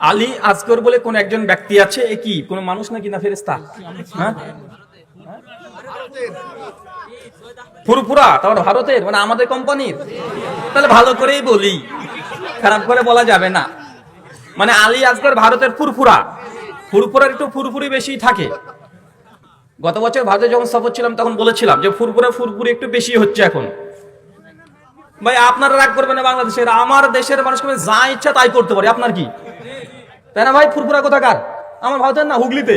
আলী আজকর বলে কোন একজন ব্যক্তি আছে? এ কি? কোন মানুষ নাকি না ফেরেস্তা হ্যাঁ? ফুরফুরা তারপর ভারতের মানে আমাদের কোম্পানির। তাহলে ভালো করেই বলি। খারাপ করে বলা যাবে না। মানে আলী আজকর ভারতের ফুরফুরা। ফুরফুরার একটু ফুরফুরি বেশি থাকে। গত বছর ভারতে যখন সফর ছিলাম, তখন বলেছিলাম যে ফুরফুরা ফুরফুরি একটু বেশি হচ্ছে এখন। ভাই, আপনারা রাগ করবেন না বাংলাদেশের। আমার দেশের মানুষকে যা ইচ্ছা তাই করতে পারি। আপনার কি? তাই না ভাই? ফুরফুরা কোথাকার? আমার ভারতের না, হুগলিতে।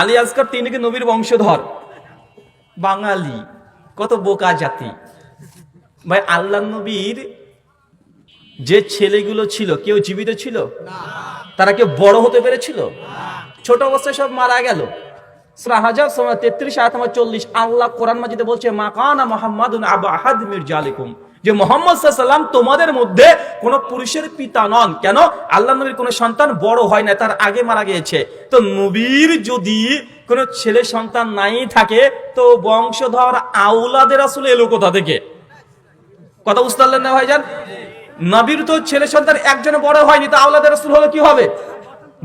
আলী আজকার তিনি কি নবীর বংশধর। বাঙালি, কত বোকা জাতি। ভাই আল্লাহ নবীর যে ছেলেগুলো ছিল, কেউ জীবিত ছিল? তারা কেউ বড় হতে পেরেছিল? ছোট অবস্থায় সব মারা গেল। তেত্রিশ, আয়াত আমার চল্লিশ, আল্লাহ কোরআন মাজিদে বলছে মাকানা মোহাম্মদ আবু আহাদ মির্জা আলিকুম যে মোহাম্মদ সাল্লাম তোমাদের মধ্যে কোন পুরুষের পিতা নন। কেন? আল্লাহ নবীর কোন সন্তান বড় হয় না, তার আগে মারা গিয়েছে। তো নবীর যদি কোন ছেলে সন্তান নাই থাকে, তো বংশধর আউলাদের আসলে এলো কোথা থেকে? কথা বুঝতে পারলেন না ভাইজান? নবীর তো ছেলে সন্তান একজন বড় হয়নি, তো আউলাদের রসুল হলো কি হবে?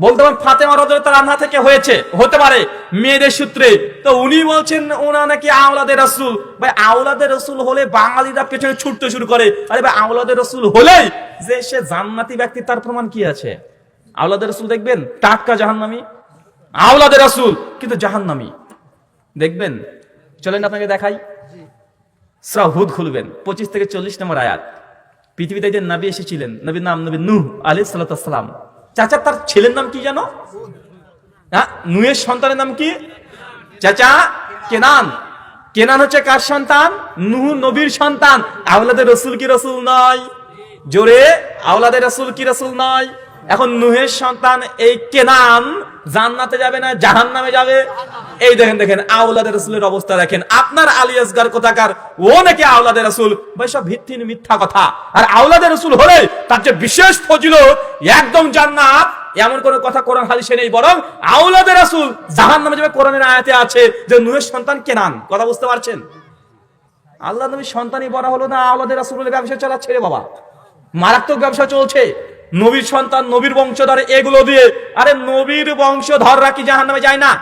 বলতে পারেন ফাতেমা রদর তার রান্না থেকে হয়েছে, হতে পারে। মেয়েদের সূত্রে। তো উনি বলছেন, ওনা নাকি আওলাদের রসুল। ভাই, আওলাদের রসুল হলে বাঙালিরা পেছনে ছুটতে শুরু করে। আরে ভাই, আওলাদের রসুল হলেই যে সে জান্নাতি ব্যক্তি, তার প্রমাণ কি আছে? আওলাদের রসুল দেখবেন, টাটকা জাহান্নামি। আওলাদের রসুল, কিন্তু জাহান্নামি। দেখবেন? চলেন আপনাকে দেখাই। সূরা হুদ খুলবেন, পঁচিশ থেকে চল্লিশ নম্বর আয়াত। পৃথিবীতে যে নবী এসেছিলেন, নবীর নাম নবী নূহ আলী সালাম। চাচা, তার ছেলের নাম কি জানো? হ্যাঁ নুয়ের সন্তানের নাম কি? চাচা, কেনান। কেনান হচ্ছে কার সন্তান? নুহ নবীর সন্তান। আওলাদের রসুল কি রসুল নয়? জোরে, আওলাদের রসুল কি রসুল নয়? এখন নুহের সন্তান এই কেনান জান্নাতে যাবে না জাহান নামে যাবে। এই দেখেন দেখেন আওলাদের রসুলের অবস্থা দেখেন। আপনার আলিয়াসগার কোথাকার? ও নাকি আওলাদের রসুল? ভাই, সব ভিত্তিহীন মিথ্যা কথা। আর আওলাদের রসুল হলে তার যে বিশেষ ফজিল একদম জান্নাত, এমন কোন কথা কোরআন হাদিসে নেই, বরং আওলাদের রাসূল জাহান নামে যাবে, কোরআনের আয়াতে আছে যে নুহের সন্তান কেনান কথা বুঝতে পারছেন? আল্লাহ নবীর সন্তানই বড় হলো না আওলাদের রাসূলের ব্যবসা চালাচ্ছে ছেড়ে বাবা। মারাত্মক ব্যবসা চলছে। নবীর সন্তান, নবীর বংশধর, এগুলো দিয়ে। আরে নবীর বংশধররা কি জাহান নামে যায় না?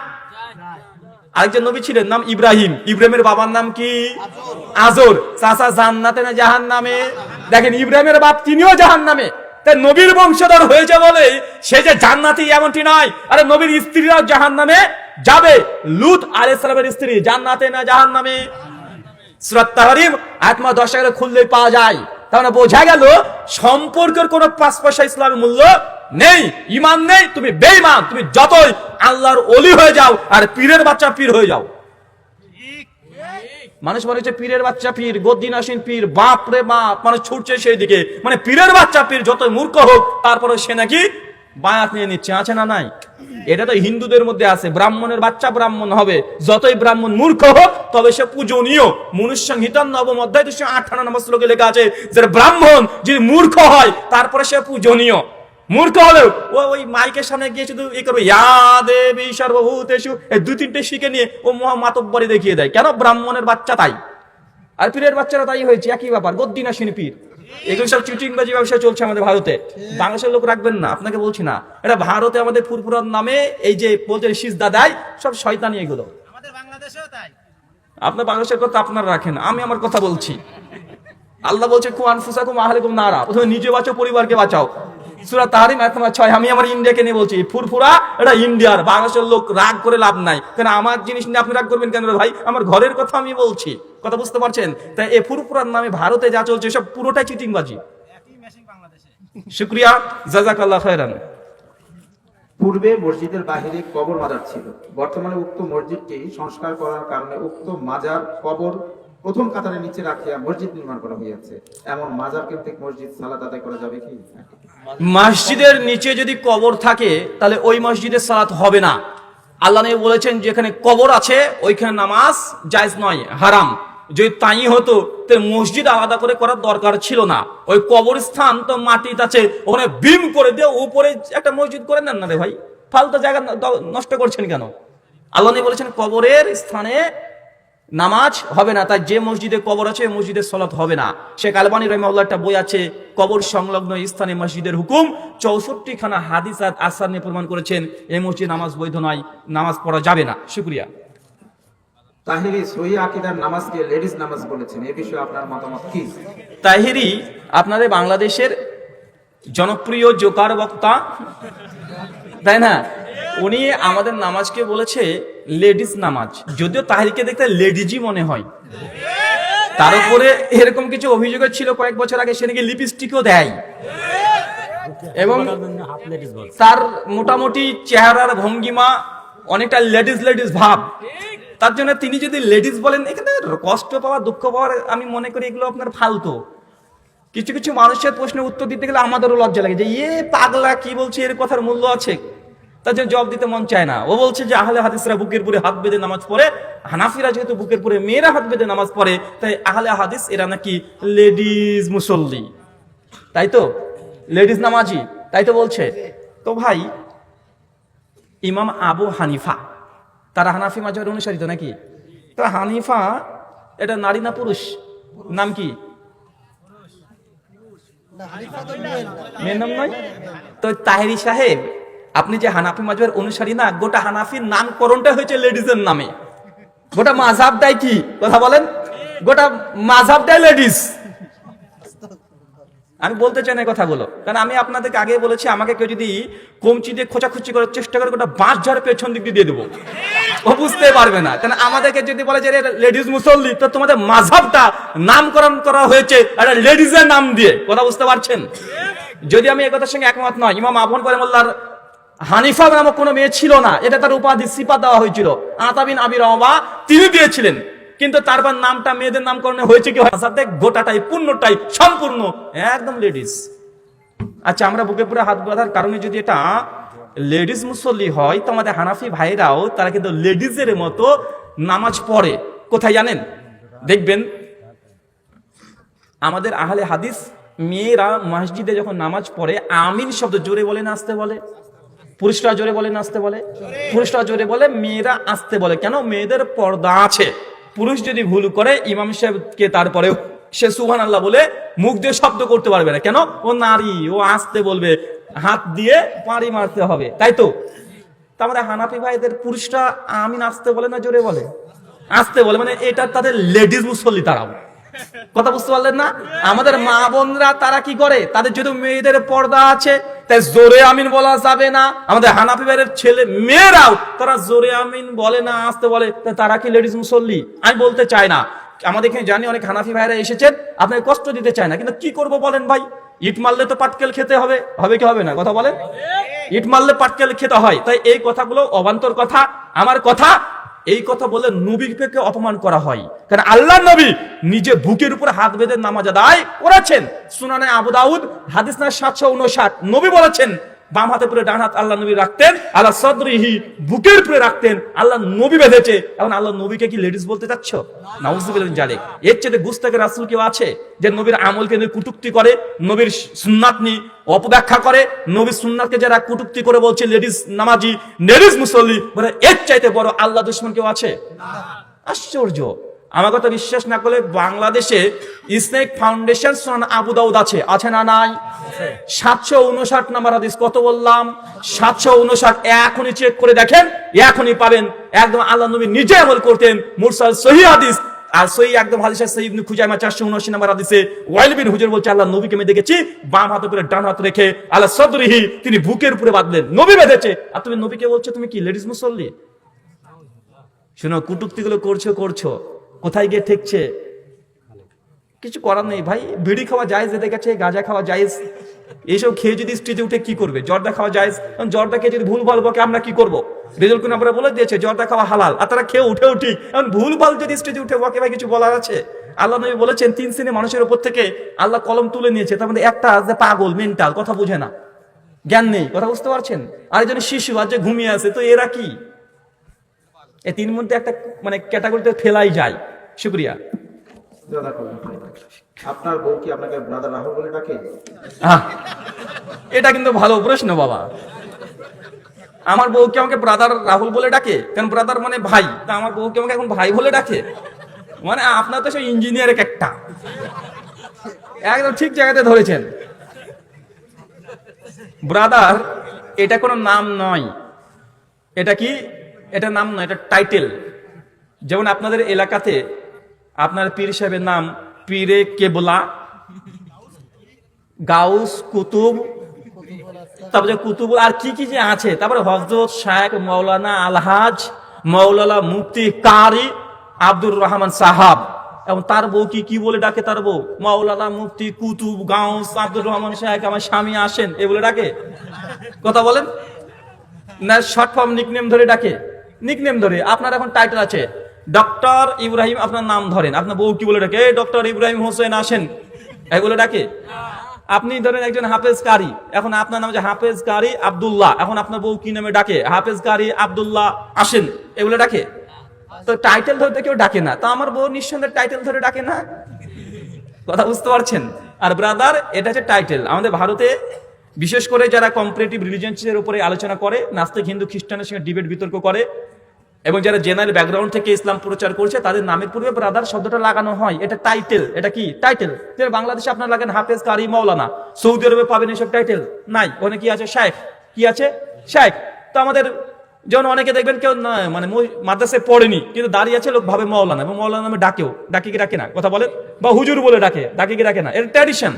আরেকজন নবী ছিলেন, নাম ইব্রাহিম। ইব্রাহিমের বাবার নাম কি? আজর। চাচা জান্নাতে না জাহান নামে? দেখেন, ইব্রাহিমের বাপ তিনিও জাহান নামে। তাই নবীর বংশধর হয়েছে বলে সে যে জান্নাতি এমনটি নয়। আরে নবীর স্ত্রীরাও জাহান নামে যাবে। লুত আলাইহিস স্ত্রী, জান্নাতে না জাহান নামে? সুরাত তাহরিম আত্মা দশ খুললেই পাওয়া যায়। তাহলে বোঝা গেল সম্পর্কের কোন পাঁচ পয়সা ইসলামের মূল্য নেই ইমান নেই, তুমি বেইমান তুমি যতই আল্লাহর অলি হয়ে যাও আর পীরের বাচ্চা পীর হয়ে যাও। মানুষ মনে হচ্ছে পীরের বাচ্চা পীর গদ্দিনাসীন পীর বাপ রে বাপ, মানুষ ছুটছে সেই দিকে মানে পীরের বাচ্চা পীর যত মূর্খ হোক, তারপরে সে নাকি বায়াত নিয়ে নিচ্ছে, আছে না নাই? এটা তো হিন্দুদের মধ্যে আছে, ব্রাহ্মণের বাচ্চা ব্রাহ্মণ হবে, যতই ব্রাহ্মণ মূর্খ হোক, তবে সে পূজনীয়। মনুষ্য নবম অধ্যায় দুশো আঠান্ন নম্বর লেখা আছে যে ব্রাহ্মণ যদি মূর্খ হয়, তারপরে সে পূজনীয়। মূর্খ হলেও, ও ওই মাইকের সামনে গিয়ে শুধু ই করবে, ইয়া দেবী সর্বভূতেষু, এই দুই তিনটে শিখে নিয়ে ও মহা মাতব্বরি দেখিয়ে দেয়। কেন ব্রাহ্মণের বাচ্চা তাই? আর পীরের বাচ্চারা তাই হয়েছে, একই ব্যাপার, গদ্দিনা পীর এগুলো সব চিটিংবাজি ব্যবসা চলছে আমাদের ভারতে। বাংলাদেশের লোক রাখবেন না আপনাকে বলছি না। এটা ভারতে আমাদের ফুরফুরার নামে এই যে বলছে সিজদা দেয় সব শয়তানি এগুলো। আমাদের বাংলাদেশেও তাই। আপনার বাংলাদেশের কথা আপনার রাখেন আমি আমার কথা বলছি। আল্লাহ বলছে কুয়ান ফুসাকুম খুব নারা। প্রথমে নিজে বাঁচো পরিবারকে বাঁচাও। সুরা তাহারিম এক নম্বর ছয় আমি আমার ইন্ডিয়াকে নিয়ে বলছি ফুরফুরা এটা ইন্ডিয়ার বাংলাদেশের লোক রাগ করে লাভ নাই। কেন আমার জিনিস নিয়ে আপনি রাগ করবেন কেন ভাই? আমার ঘরের কথা আমি বলছি। কথা বুঝতে পারছেন? তাই এ ফুরফুরার নামে ভারতে যা চলছে সব পুরোটাই চিটিংবাজি। একই মেশিন বাংলাদেশে। শুক্রিয়া জাজাকাল্লাহ খায়রান। পূর্বে মসজিদের বাহিরে কবর মাজার ছিল। বর্তমানে উক্ত মসজিদটি সংস্কার করার কারণে উক্ত মাজার কবর প্রথম কাতারের নিচে রাখিয়া মসজিদ নির্মাণ করা হইয়াছে। এমন মাজার কেন্দ্রিক মসজিদ সালাত আদায় করা যাবে কি? মসজিদের নিচে যদি কবর থাকে, তাহলে ওই মসজিদে সালাত হবে না। আল্লাহ নবী বলেছেন, যেখানে কবর আছে, ওইখানে নামাজ জায়েজ নয়, হারাম। যদি তাই হতো তো মসজিদ আলাদা করে করার দরকার ছিল না। ওই কবরস্থান তো মাটিতে আছে ওখানে বিম করে দিয়ে উপরে একটা মসজিদ করে নেন না রে ভাই? ফালতু জায়গা নষ্ট করছেন কেন? আল্লাহ বলেছেন, কবরের স্থানে নামাজ হবে না তাই যে মসজিদে কবর আছে মসজিদে সলাত হবে না। শেখ আলবানী রহমাল্লাহ একটা বই আছে কবর সংলগ্ন স্থানে মসজিদের হুকুম। চৌষট্টি খানা হাদিস আসার নিয়ে প্রমাণ করেছেন এই মসজিদ নামাজ বৈধ নয় নামাজ পড়া যাবে না। শুক্রিয়া। তাহিরি সহি আকিদার নামাজকে লেডিস নামাজ বলেছেন এ বিষয়ে আপনার মতামত কি? তাহিরি আপনাদের বাংলাদেশের জনপ্রিয় জোকার বক্তা তাই না? উনি আমাদের নামাজকে বলেছে লেডিস নামাজ। যদিও তাহিরকে দেখতে লেডিজই মনে হয়। তার উপরে এরকম কিছু অভিযোগ ছিল কয়েক বছর আগে, সে নাকি লিপস্টিকও দেয়। এবং তার মোটামুটি চেহারার ভঙ্গিমা অনেকটা লেডিস লেডিস ভাব। তার জন্য তিনি যদি লেডিস বলেন, এখানে কষ্ট পাওয়া, দুঃখ পাওয়ার, আমি মনে করি এগুলো আপনার ফালতু। কিছু কিছু মানুষের প্রশ্নের উত্তর দিতে গেলে আমাদেরও লজ্জা লাগে যে ইয়ে পাগলা কি বলছে, এর কথার মূল্য আছে। তার জন্য জবাব দিতে মন চায় না। ও বলছে যে আহলে হাদিসরা বুকের পুরে হাত বেঁধে নামাজ পড়ে হানাফিরা যেহেতু বুকের পুরে মেয়েরা হাত বেঁধে নামাজ পড়ে তাই আহলে হাদিস এরা নাকি লেডিস মুসল্লি। তাই তো? লেডিস নামাজি তাই তো বলছে। তো ভাই ইমাম আবু হানিফা তারা হানাফি মাঝের অনুসারিত নাকি? তো হানিফা এটা নারী না পুরুষ? নাম কি? মেয়ের নাম নয়? তো তাহেরি সাহেব আপনি যে হানাফি মাঝের অনুসারী না, গোটা হানাফির নামকরণটা হয়েছে লেডিজের নামে। গোটা মাঝাবটাই কি? কথা বলেন। গোটা মাঝাবটাই লেডিস আমি বলতে চাই না কথাগুলো। কারণ আমি আপনাদেরকে আগে বলেছি, আমাকে কেউ যদি কমচি দিয়ে খোঁচাখুচি করার চেষ্টা করে, গোটা বাঁশ ঝাড়ে পেছন দিক দিয়ে দেবো। ও বুঝতে পারবে না। কারণ আমাদেরকে যদি বলে যে লেডিস মুসল্লি, তো তোমাদের মাঝাবটা নামকরণ করা হয়েছে একটা লেডিসের নাম দিয়ে। কথা বুঝতে পারছেন? যদি আমি একথার সঙ্গে একমত নয়, ইমাম আবন করে মোল্লার হানিফা নামক কোনো মেয়ে ছিল না। এটা তার উপাধি সিপা দেওয়া হয়েছিল। আতাবিন আবির রহমা তিনি দিয়েছিলেন। কিন্তু তারপর নামটা মেয়েদের নামকরণে হয়েছে কি সাথে গোটাটাই, পূর্ণটাই সম্পূর্ণ। একদম লেডিস আচ্ছা আমরা বুকে পুরো হাত বাঁধার কারণে যদি এটা লেডিস মুসল্লি হয়, তো আমাদের হানাফি ভাইরাও তারা কিন্তু লেডিসের মতো নামাজ পড়ে। কোথায় জানেন? দেখবেন, আমাদের আহলে হাদিস মেয়েরা মসজিদে যখন নামাজ পড়ে, আমিন শব্দ জোরে বলে নাচতে বলে। পুরুষরা জোরে বলে না আসতে বলে? পুরুষরা জোরে বলে মেয়েরা আসতে বলে। কেন? মেয়েদের পর্দা আছে। পুরুষ যদি ভুল করে, ইমাম সাহেবকে তারপরে সে সুহান আল্লাহ বলে মুখ দিয়ে শব্দ করতে পারবে না। কেন? ও নারী, ও আসতে বলবে। হাত দিয়ে পাড়ি মারতে হবে। তাই তো? তারপরে হানাফি ভাইদের পুরুষরা আমিন আসতে বলে না জোরে বলে? আসতে বলে। মানে এটা তাদের লেডিস মুসল্লি তারাও কথা বুঝতে পারলেন না? আমাদের মা বোনরা তারা কি করে? তাদের যদি মেয়েদের পর্দা আছে, তাই জোরে আমিন বলা যাবে না। আমাদের হানাফি ভাইয়ের ছেলে মেয়েরাও তারা জোরে আমিন বলে না, আসতে বলে। তারা কি লেডিস মুসল্লি? আমি বলতে চাই না। আমাদের এখানে জানি অনেক হানাফি ভাইরা এসেছেন, আপনাকে কষ্ট দিতে চায় না। কিন্তু কি করব বলেন ভাই? ইট মারলে তো পাটকেল খেতে হবে। হবে কি হবে না? কথা বলেন? ইট মারলে পাটকেল খেতে হয়। তাই এই কথাগুলো অবান্তর কথা, আমার কথা এই কথা বলে নবীকে অপমান করা হয়। কারণ আল্লাহ নবী নিজে বুকের উপর হাত বেঁধে নামাজ আদায় করেছেন। সুনানে আবু দাউদ, হাদিস না সাতশো উনষাট। নবী বলেছেন বাম হাতে পুরো ডান হাত আল্লাহ নবী রাখতেন আল্লাহ সদরিহি বুকের উপরে রাখতেন, আল্লাহ নবী বেঁধেছে। এখন আল্লাহ নবীকে কি লেডিস বলতে চাচ্ছ? নাউজুবিল্লাহ এর চেয়ে গুস্তাকে রাসূল কেউ আছে যে নবীর আমলকে নিয়ে কুটুক্তি করে, নবীর সুন্নাত নিয়ে অপব্যাখ্যা করে, নবীর সুন্নাতকে যারা কুটুক্তি করে বলছে লেডিস নামাজি লেডিস মুসল্লি, বলে এর চাইতে বড় আল্লাহ দুশ্মন কেউ আছে? আশ্চর্য। আমার কথা বিশ্বাস না করলে বাংলাদেশে ইসলামিক ফাউন্ডেশন আবু দাউদ আছে আছে না নাই? সাতশো উনষাট নাম্বার হাদিস কত বললাম? সাতশো উনষাট এখনই চেক করে দেখেন এখনই পাবেন। একদম আল্লাহ নবী নিজে আমল করতেন মুরসাল সহি হাদিস। আর সহি একদম হাদিসের সহি ইবনে খুজাইমা চারশো উনআশি নাম্বার হাদিসে। ওয়াইল বিন হুজুর বলছে আল্লাহ নবীকে আমি দেখেছি বাম হাতে করে ডান হাত রেখে আল্লাহ সদরিহি তিনি বুকের উপরে বাঁধলেন। নবী বেঁধেছে। আর তুমি নবীকে বলছো তুমি কি লেডিস মুসল্লি? শুনো কুটুক্তিগুলো করছ করছ। কোথায় গিয়ে ঠেকছে? কিছু করার নেই ভাই। বিড়ি খাওয়া যায় যেতে গেছে গাঁজা খাওয়া যায় এইসব খেয়ে যদি স্টেজে উঠে কি করবে? জর্দা খাওয়া যায় জর্দা খেয়ে যদি ভুল ভালো বকে, আমরা কি করব? রেজল কোন আমরা বলে দিয়েছে, জর্দা খাওয়া হালাল। আর তারা খেয়ে উঠে উঠি। এখন ভুল ভালো যদি স্টেজে উঠে বকে ভাই, কিছু বলার আছে? আল্লাহ নবী বলেছেন, তিন শ্রেণির মানুষের উপর থেকে আল্লাহ কলম তুলে নিয়েছে। তার মধ্যে একটা যে পাগল মেন্টাল কথা বুঝে না। জ্ঞান নেই, কথা বুঝতে পারছেন? আরেকজন শিশু আর যে ঘুমিয়ে আছে, তো এরা কি? এই তিন মধ্যে একটা মানে ক্যাটাগরিতে ফেলাই যায়। শুক্রিয়া। আপনার বউ কি আপনাকে ব্রাদার রাহুল বলে ডাকে? এটা কিন্তু ভালো প্রশ্ন বাবা। আমার বউকে আমাকে ব্রাদার রাহুল বলে ডাকে? কারণ ব্রাদার মানে ভাই? তা আমার বউকে আমাকে এখন ভাই বলে ডাকে? মানে আপনার তো সেই ইঞ্জিনিয়ারের একটা। একদম ঠিক জায়গাতে ধরেছেন। ব্রাদার এটা কোনো নাম নয়। এটা কি? এটা নাম নয় এটা টাইটেল যেমন আপনাদের এলাকাতে আপনার পীর সাহেবের নাম পীরে কেবলা, গাউস, কুতুব, তারপরে কুতুব, আর কি কি যে আছে? তারপরে হজরত শায়েখ মৌলানা আলহাজ মৌলানা মুফতি কারি আব্দুর রহমান সাহাব, এবং তার বউ কি কি বলে ডাকে তার বউ? মৌলানা মুফতি কুতুব, গাউস, আব্দুর রহমান শাহেক আমার স্বামী আসেন, এ বলে ডাকে? কথা বলেন? না শর্ট ফর্ম নিকনেম ধরে ডাকে? নিকনেম ধরে, আপনার এখন টাইটেল আছে। ডক্টর ইব্রাহিম, আপনার নাম ধরেন। আপনার বউ কি বলে ডাকে? ডক্টর ইব্রাহিম হোসেন, আসেন। এগুলো ডাকে। আপনি ধরেন একজন হাফেজ কারি এখন আপনার নাম হচ্ছে হাফেজ কারি আব্দুল্লাহ। এখন আপনার বউ কি নামে ডাকে? হাফেজ কারি আবদুল্লাহ, আসেন। এগুলো ডাকে। তো টাইটেল ধরতে কেউ ডাকে না। তো আমার বউ নিঃসন্দেহে টাইটেল ধরে ডাকে না? কথা বুঝতে পারছেন? আর ব্রাদার এটা হচ্ছে টাইটেল আমাদের ভারতে বিশেষ করে যারা কম্পারেটিভ রিলিজিয়ন্সের উপরে আলোচনা করে, নাস্তিক, হিন্দু খ্রিস্টানের সঙ্গে ডিবেট বিতর্ক করে এবং যারা জেনারেল ব্যাকগ্রাউন্ড থেকে ইসলাম প্রচার করছে, তাদের নামের পূর্বে ব্রাদার শব্দটা লাগানো হয়। এটা টাইটেল এটা কি? টাইটেল বাংলাদেশে আপনার লাগেন হাফেজ কারি মৌলানা সৌদি আরবে পাবেন এসব টাইটেল নাই। ওখানে কি আছে? শেখ কি আছে? শেখ তো আমাদের যেমন অনেকে দেখবেন কেউ মানে মাদ্রাসে পড়েনি, কিন্তু দাঁড়িয়ে আছে লোক ভাবে মৌলানা এবং মৌলানা নামে ডাকেও। ডাকে কি ডাকে না? কথা বলে? বা হুজুর বলে ডাকে। ডাকে কি ডাকে না? এটা ট্র্যাডিশন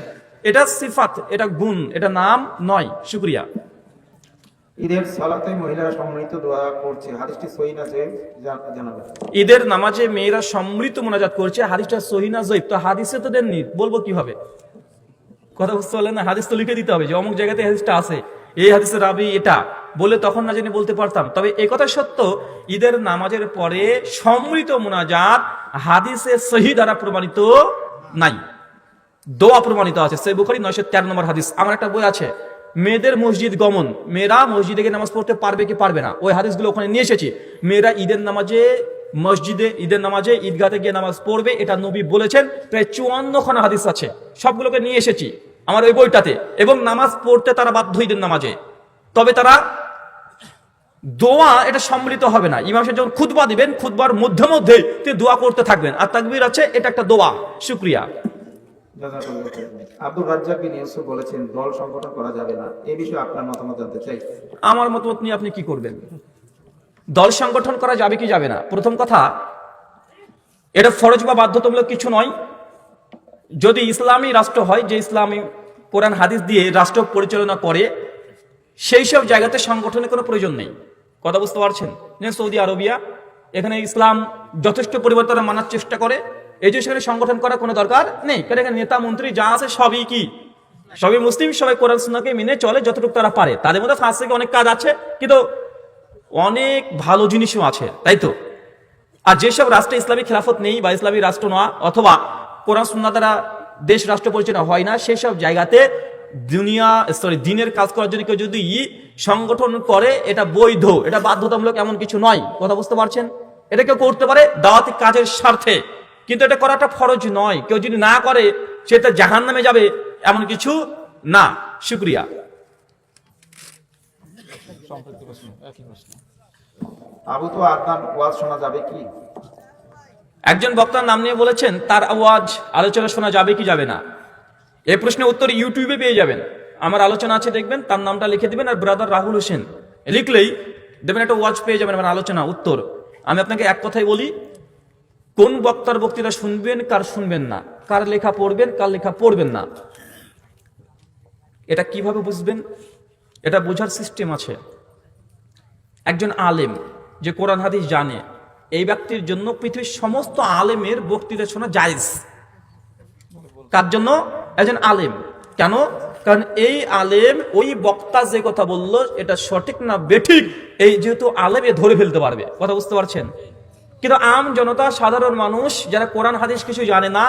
এটা সিফাত, এটা গুণ, এটা নাম নয়। শুক্রিয়া। ঈদের সালাতে মহিলারা সম্মিলিত দোয়া করছে। হাদিসটি সহি না জানাবেন। ঈদের নামাজে মেয়েরা সমৃদ্ধ মোনাজাত করছে। হাদিসটা সহিনা জৈব তো হাদিসে তো দেননি। বলব কীভাবে? কথা বুঝতে পারলেন না? হাদিস তো লিখে দিতে হবে যে অমুক জায়গাতে হাদিসটা আছে। এই হাদিসের রাবি এটা। বলে তখন না জানি বলতে পারতাম। তবে এই কথা সত্য, ঈদের নামাজের পরে সমৃদ্ধ মোনাজাত হাদিসে সহি দ্বারা প্রমাণিত নাই। দোয়া প্রমাণিত আছে। সেই বুখারি নয়শো তেরো নম্বর হাদিস। আমার একটা বই আছে। মেয়েদের মসজিদ গমন। মেয়েরা মসজিদে গিয়ে নামাজ পড়তে পারবে কি পারবে না? ওই হাদিসগুলো ওখানে নিয়ে এসেছি। মেয়েরা ঈদের নামাজে, মসজিদে, ঈদের নামাজে, ঈদগাতে গিয়ে নামাজ পড়বে, এটা নবী বলেছেন। প্রায় চুয়ান্ন খানা হাদিস আছে। সবগুলোকে নিয়ে এসেছি আমার ওই বইটাতে। এবং নামাজ পড়তে তারা বাধ্য ঈদের নামাজে। তবে তারা দোয়া, এটা সম্মিলিত হবে না। ইমাম সাহেব যখন খুতবা দিবেন, খুতবার মধ্যে মধ্যে তিনি দোয়া করতে থাকবেন। আর তাকবীর আছে, এটা একটা দোয়া। শুক্রিয়া। আমার মতামত নিয়ে আপনি কি করবেন? দল সংগঠন করা যাবে কি যাবে না? প্রথম কথা, এটা ফরজ বা বাধ্যতামূলক কিছু নয়। যদি ইসলামী রাষ্ট্র হয়, যে ইসলামী কোরআন হাদিস দিয়ে রাষ্ট্র পরিচালনা করে, সেই সব জায়গাতে সংগঠনের কোনো প্রয়োজন নেই। কথা বুঝতে পারছেন? সৌদি আরবিয়া, এখানে ইসলাম যথেষ্ট পরিবর্তন মানার চেষ্টা করে। এই যে সেখানে সংগঠন করার কোনো দরকার নেই। কারণ এখানে নেতা, মন্ত্রী যা আছে সবই কি? সবই মুসলিম, সবাই কোরআন, সুন্নাহকে মেনে চলে যতটুকু তারা পারে। তাদের মধ্যে ফাঁস থেকে অনেক কাজ আছে, কিন্তু অনেক ভালো জিনিসও আছে, তাই তো? আর যেসব রাষ্ট্রে ইসলামী খেলাফত নেই বা ইসলামী রাষ্ট্র নয়, অথবা কোরআন সুন্না দ্বারা দেশ রাষ্ট্র পরিচালনা হয় না সেই সব জায়গাতে দুনিয়া সরি দিনের কাজ করার জন্য কেউ যদি সংগঠন করে, এটা বৈধ, এটা বাধ্যতামূলক এমন কিছু নয়। কথা বুঝতে পারছেন? এটা কেউ করতে পারে দাওয়াতি কাজের স্বার্থে। কিন্তু এটা করাটা ফরজ নয়। কেউ যদি না করে সে তো জাহান নামে যাবে এমন কিছু না। শুক্রিয়া। আবু তো আদনান ওয়াজ শোনা যাবে কি? একজন বক্তার নাম নিয়ে বলেছেন তার আওয়াজ আলোচনা শোনা যাবে কি যাবে না। এ প্রশ্নের উত্তর ইউটিউবে পেয়ে যাবেন। আমার আলোচনা আছে দেখবেন তার নামটা লিখে দিবেন আর ব্রাদার রাহুল হোসেন। লিখলেই দেখবেন একটা ওয়াজ পেয়ে যাবেন আমার আলোচনা উত্তর। আমি আপনাকে এক কথাই বলি কোন বক্তার বক্তৃতা শুনবেন, কার শুনবেন না? কার লেখা পড়বেন, কার লেখা পড়বেন না? এটা কীভাবে বুঝবেন? এটা বোঝার সিস্টেম আছে। একজন আলেম যে কোরআন, হাদিস জানে, এই ব্যক্তির জন্য পৃথিবীর সমস্ত আলেমের বক্তৃতা শোনা জায়েজ। কার জন্য? একজন আলেম। কেন? কারণ এই আলেম, ওই বক্তা যে কথা বলল, এটা সঠিক না বেঠিক, এই যেহেতু আলেমে ধরে ফেলতে পারবে। কথা বুঝতে পারছেন? কিন্তু আম জনতা, সাধারণ মানুষ যারা কোরআন, হাদিস কিছু জানে না,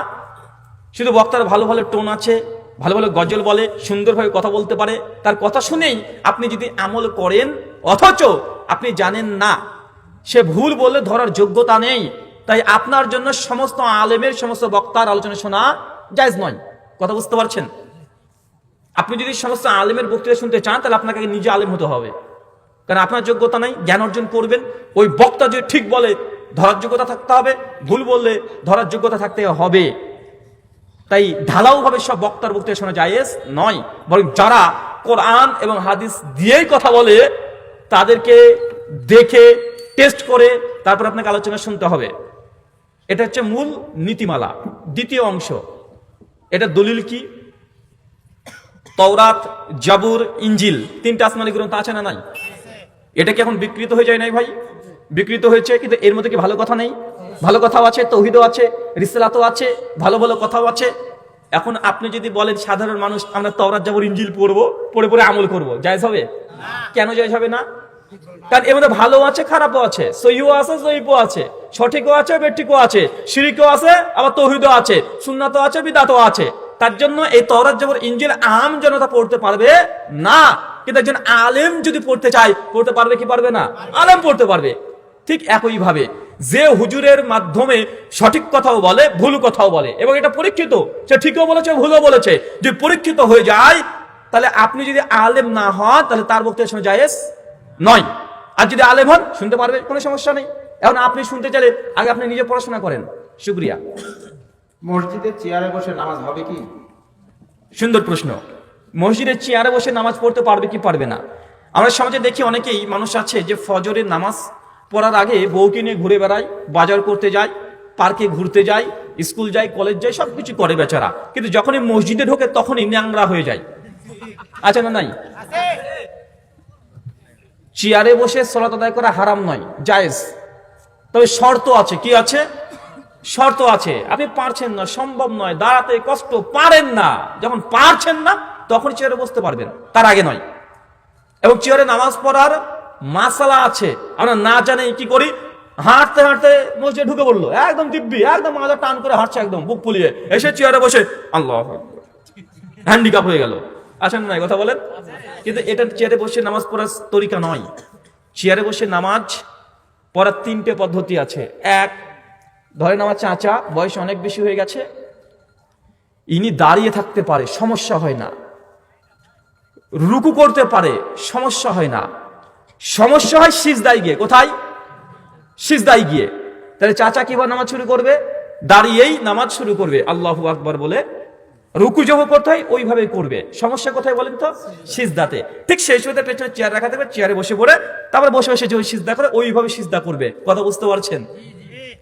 শুধু বক্তার ভালো ভালো টোন আছে, ভালো ভালো গজল বলে, সুন্দরভাবে কথা বলতে পারে, তার কথা শুনেই আপনি যদি আমল করেন, অথচ আপনি জানেন না, সে ভুল বলে ধরার যোগ্যতা নেই, তাই আপনার জন্য সমস্ত আলেমের সমস্ত বক্তার আলোচনা শোনা জায়জ নয়। কথা বুঝতে পারছেন? আপনি যদি সমস্ত আলেমের বক্তৃতা শুনতে চান, তাহলে আপনাকে নিজে আলেম হতে হবে। কারণ আপনার যোগ্যতা নাই, জ্ঞান অর্জন করবেন, ওই বক্তা যদি ঠিক বলে ধরার যোগ্যতা থাকতে হবে, ভুল বললে ধরার যোগ্যতা থাকতে হবে। তাই ঢালাও ভাবে সব বক্তার বক্তৃতা শোনা জায়েজ নয়, বরং যারা কোরআন এবং হাদিস দিয়েই কথা বলে, তাদেরকে দেখে, টেস্ট করে, তারপর আপনাকে আলোচনা শুনতে হবে। এটা হচ্ছে মূল নীতিমালা, দ্বিতীয় অংশ। এটা দলিল কি? তওরাত, জাবুর ইঞ্জিল তিনটা আসমানি গ্রন্থ আছে না নাই? এটা কি এখন বিকৃত হয়ে যায় নাই ভাই? বিকৃত হয়েছে, কিন্তু এর মধ্যে কি ভালো কথা নেই? ভালো কথাও আছে, তৌহিদও আছে, রিসালাতও আছে, ভালো ভালো কথাও আছে। এখন আপনি যদি বলেন, সাধারণ মানুষ, আমরা তওরাত জাবুর ইঞ্জিল পড়ব, পড়ে পড়ে আমল করব, জায়জ হবে? কেন জায়জ হবে না? কারণ এর মধ্যে ভালো আছে, খারাপও আছে সহিও আছে সহিপও আছে, সঠিকও আছে, বেঠিকও আছে, শিরিকও আছে, আবার তৌহিদও আছে, সুন্নাতও আছে, বিদাতও আছে। তার জন্য এই তওরাত জাবুর ইঞ্জিল আম জনতা পড়তে পারবে না। কিন্তু একজন আলেম যদি পড়তে চায়, পড়তে পারবে কি পারবে না? আলেম পড়তে পারবে। ঠিক একইভাবে যে হুজুরের মাধ্যমে সঠিক কথাও বলে ভুল কথাও বলে এবং এটা পরীক্ষিত সে ঠিকও বলেছে ভুলও বলেছে যে পরীক্ষিত হয়ে যায় তাহলে আপনি যদি আলেম না হন তাহলে তার বক্তব্য শোনা জায়েজ নয়। আর যদি আলেম হন শুনতে পারবে কোনো সমস্যা নেই। এখন আপনি শুনতে চাইলে আগে আপনি নিজে পড়াশোনা করেন। শুক্রিয়া। মসজিদের চেয়ারে বসে নামাজ হবে কি? সুন্দর প্রশ্ন। মসজিদের চেয়ারে বসে নামাজ পড়তে পারবে কি পারবে না? আমরা সমাজে দেখি অনেকেই মানুষ আছে যে ফজরের নামাজ পড়ার আগে বউকে নিয়ে ঘুরে বেড়ায়, বাজার করতে যায়, পার্কে ঘুরতে যায়, স্কুল যায়, কলেজ যায়, সব কিছু করে বেচারা। কিন্তু যখনই মসজিদে ঢোকে তখনই ন্যাংরা হয়ে যায়। আচ্ছা না নাই? চেয়ারে বসে সলাত আদায় করা হারাম নয়, জায়েজ। তবে শর্ত আছে, কি আছে? শর্ত আছে, আপনি পারছেন না, সম্ভব নয়, দাঁড়াতে কষ্ট পারেন না। যখন পারছেন না তখন চেয়ারে বসতে পারবেন, তার আগে নয়। এবং চেয়ারে নামাজ পড়ার মাসালা আছে। আমরা না জানি কি করি? হাঁটতে হাঁটতে মসজিদে ঢুকে পড়ল একদম দিব্যি, একদম মাজা টান করে হাঁটছে একদম, বুক ফুলিয়ে। এসে চেয়ারে বসে, আল্লাহ হ্যান্ডিক্যাপ হয়ে গেল। আছেন না কথা বলেন। কিন্তু এটা চেয়ারে বসে নামাজ পড়ার তরিকা নয়। চেয়ারে বসে নামাজ পড়ার তিনটে পদ্ধতি আছে। এক ধরেন আমার চাচা, বয়স অনেক বেশি হয়ে গেছে। ইনি দাঁড়িয়ে থাকতে পারে, সমস্যা হয় না। রুকু করতে পারে, সমস্যা হয় না। সমস্যা হয় সিজদাই গিয়ে। কোথায়? সিজদাই গিয়ে। তাহলে চাচা কীভাবে নামাজ শুরু করবে? দাঁড়িয়েই নামাজ শুরু করবে। আল্লাহু আকবার বলে রুকু করতে হয়, ওইভাবে করবে। সমস্যা কোথায় বলেন তো? সিজদাতে। ঠিক সেই সময় পেছনে চেয়ার রাখা থাকবে চেয়ারে বসে পড়ে, তারপরে বসে বসে যে সিজদা করে, ওইভাবে সিজদা করবে। কথা বুঝতে পারছেন?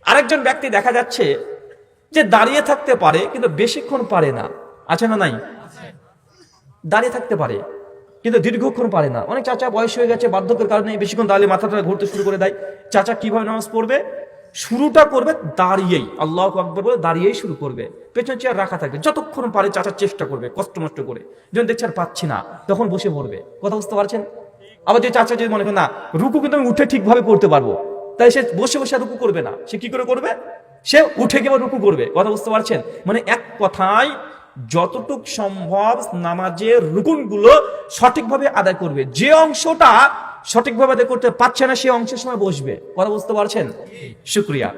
আরেকজন ব্যক্তি দেখা যাচ্ছে যে দাঁড়িয়ে থাকতে পারে, কিন্তু বেশিক্ষণ পারে না। আছে না নাই? দাঁড়িয়ে থাকতে পারে। কিন্তু দীর্ঘক্ষণ পারে না। অনেক চাচা বয়স হয়ে গেছে, বার্ধক্যের কারণে বেশিক্ষণ দাঁড়িয়ে মাথাটা ঘুরতে শুরু করে দেয়। চাচা কীভাবে নামাজ পড়বে? শুরুটা করবে দাঁড়িয়েই। আল্লাহ আকবর বলে দাঁড়িয়েই শুরু করবে। পেছন চেয়ার রাখা থাকবে। যতক্ষণ পারে চাচার চেষ্টা করবে, কষ্ট মষ্ট করে। যখন দেখছে আর পাচ্ছি না, তখন বসে পড়বে। কথা বুঝতে পারছেন? আবার যে চাচা যদি মনে করে না, রুকু কিন্তু আমি উঠে ঠিকভাবে করতে পারব। তাই সে বসে বসে রুকু করবে না। সে কি করে করবে? সে উঠে গিয়ে রুকু করবে। কথা বুঝতে পারছেন? মানে এক কথায় যতটুক সম্ভব নামাজের রুকুনগুলো সঠিকভাবে আদায় করবে। যে অংশটা সঠিকভাবে আদায় করতে পারছে না সেই অংশের সময় বসবে। কথা বুঝতে পারছেন? শুক্রিয়া।